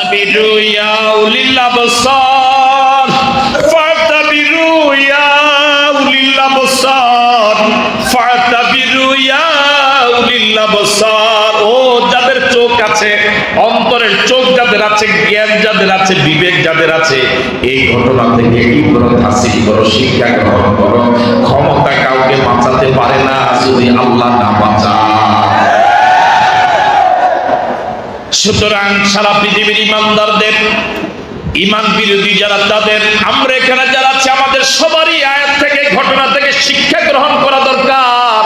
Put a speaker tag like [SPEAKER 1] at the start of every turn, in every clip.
[SPEAKER 1] فاعتبروا يا أولي الأبصار فاعتبروا يا أولي الأبصار فاعتبروا يا أولي الأبصار ও যাদের চোখ আছে অন্তরের চোখ যাদের আছে জ্ঞান যাদের আছে বিবেক যাদের আছে এই ঘটনা থেকে ইবরত হাসিল করো শিক্ষা গ্রহণ করো ক্ষমতা কাউকে বাঁচাতে পারে না যদি আল্লাহ না সুতরাং সারা পৃথিবীর ইমানদারদের, ইমান বিরোধী যারা, তাদের আমরা এখানে যারা আছে, আমাদের সবারই আয়াত থেকে, ঘটনা থেকে শিক্ষা গ্রহণ করা দরকার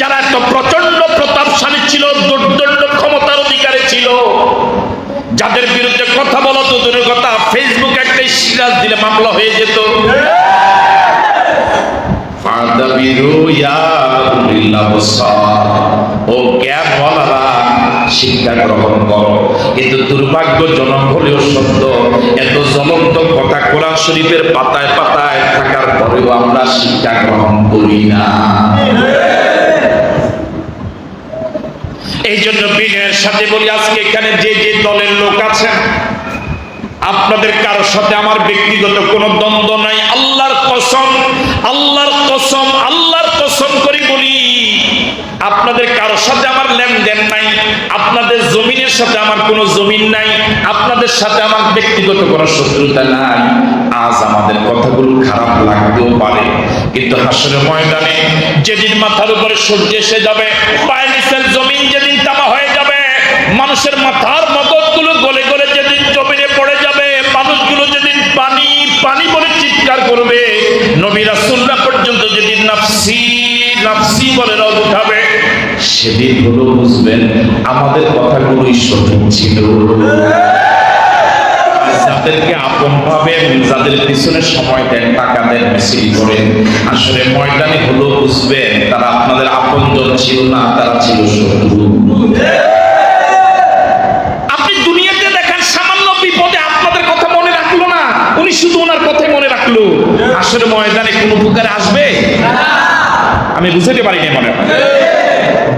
[SPEAKER 1] যারা এত প্রচণ্ড প্রতাপশালী ছিল, দুর্দণ্ড ক্ষমতার অধিকারী ছিল, যাদের বিরুদ্ধে কথা বলা তো দূরের কথা ফেসবুক একটা সিরাজ দিলে মামলা হয়ে যেত। ও জ্ঞানওয়ালারা শিক্ষা গ্রহণ করো। কিন্তু দুর্ভাগ্যজনক হলেও সত্য, এত জ্বলন্ত কথা কোরআন শরীফের পাতায় পাতায় থাকার পরেও আমরা শিক্ষা গ্রহণ করি না। এই জন্য বিনয়ের সাথে বলি, আজকে এখানে যে যে দলের লোক আছেন, আপনাদের কারোর সাথে আমার ব্যক্তিগত কোনো দ্বন্দ্ব নাই। আল্লাহর কসম আল্লাহর কসম আল্লাহর কসম করি বলি, আপনাদের কারোর সাথে আমার আপনাদের জমিনের সাথে আমার কোনো জমিন নাই, আপনাদের সাথে আমার ব্যক্তিগত কোনো শত্রুতা নাই। আজ আমাদের কথাগুলো খারাপ লাগতেও পারে, কিন্তু হাসরের ময়দানে যেদিন মাথার উপরে সূর্য এসে যাবে, পায়ের জমিন যেদিন তামা হয়ে যাবে, মানুষের মাথার মগজগুলো গলে গলে যেদিন জমিনে পড়ে যাবে, মানুষগুলো যেদিন পানি পানি বলে চিৎকার করবে সেদিন হলো বুঝবেন, আমাদের কথাগুলোই সঠিক ছিল যাদেরকে আপন যাদের পিছনে সময় দেন, টাকা দেন করেন, আসলে ময়দানে হলো বুঝবেন, তারা আপনাদের আপন ছিল না, তারা ছিল শত্রু। আপনি দুনিয়াতে দেখেন সামান্য বিপদে আপনাদের কথা মনে রাখল না, উনি শুধু ওনার কথাই মনে রাখল। আসলে ময়দানে কোন উপকারে আসবে? আমি বুঝাতে পারিনি মনে হয়।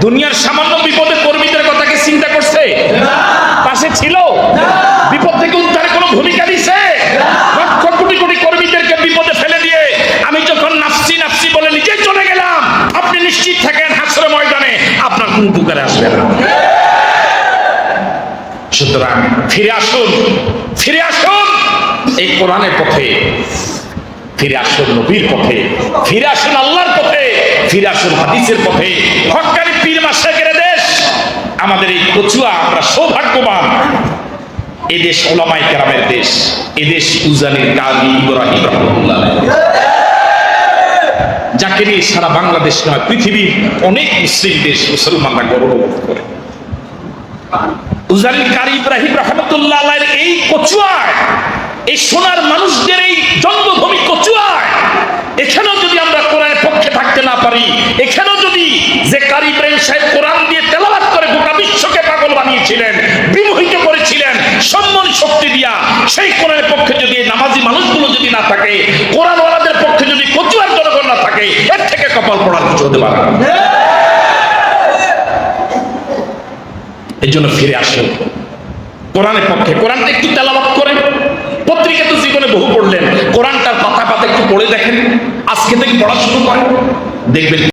[SPEAKER 1] দুনিয়ার সামান্য বিপদে কর্মীদের কথা কি চিন্তা করছে? পাশে ছিল? বিপদ থেকে উদ্ধারে কোনো ভূমিকা দিছে লক্ষ কোটি কোটি কর্মীদেরকে বিপদে ফেলে দিয়ে আমি যখন নাফসি নাফসি বলে নিজেই চলে গেলাম আপনি নিশ্চিত থাকেন হাসরে ময়দানে আপনার কোনো উপকারে আসবে না। সুতরাং ফিরে আসুন ফিরে আসুন। এই কোরআনের পথে ফিরে আসুন নবীর পথে ফিরে আসুন আল্লাহর পথে ফিরে আসুন হাদিসের পথে দেশ আমাদের এই কচুয়া আমরা সৌভাগ্যবান। এদেশ ওলামাই কেরামের দেশ এদেশ উজানির কাজী ইব্রাহিম রহমতুল্লাহ যাকে নিয়ে সারা বাংলাদেশ নয়, পৃথিবীর অনেক মুসলিম দেশ মুসলমানরা গর্ববোধ করে। উজারিল কারি ইব্রাহিম রহমতুল্লাহ এই কচুয়ায়, এই সোনার মানুষদের এই জন্মভূমি কচুয়ায়, এখানেও যদি আমরা কোরআনের পক্ষে থাকতে না পারি, এখানেও যদি যে কারি ইব্রাহিম সাহেব কোরআন দিয়ে তেলাবাত করে গোটা বিশ্বকে বানিয়েছিলেন বিমোহিত করেছিলেন, সম্মান শক্তি দিয়া। সেই কোরআনের পক্ষে যদি নামাজি মানুষগুলো যদি না থাকে, কোরআনওয়ালাদের পক্ষে যদি কচুয়ার জনগণ না থাকে, এর থেকে কপাল পড়ার কিছু হতে পারে এই জন্য ফিরে আসুন। কোরআনের পক্ষে, কোরআনটা একটু তেলাবাত করেন। পত্রিকা তো জীবনে বহু পড়লেন। কোরআনটার পাতা পাতা একটু পড়ে দেখেন। আজকে থেকে পড়া শুরু করেন। দেখবেন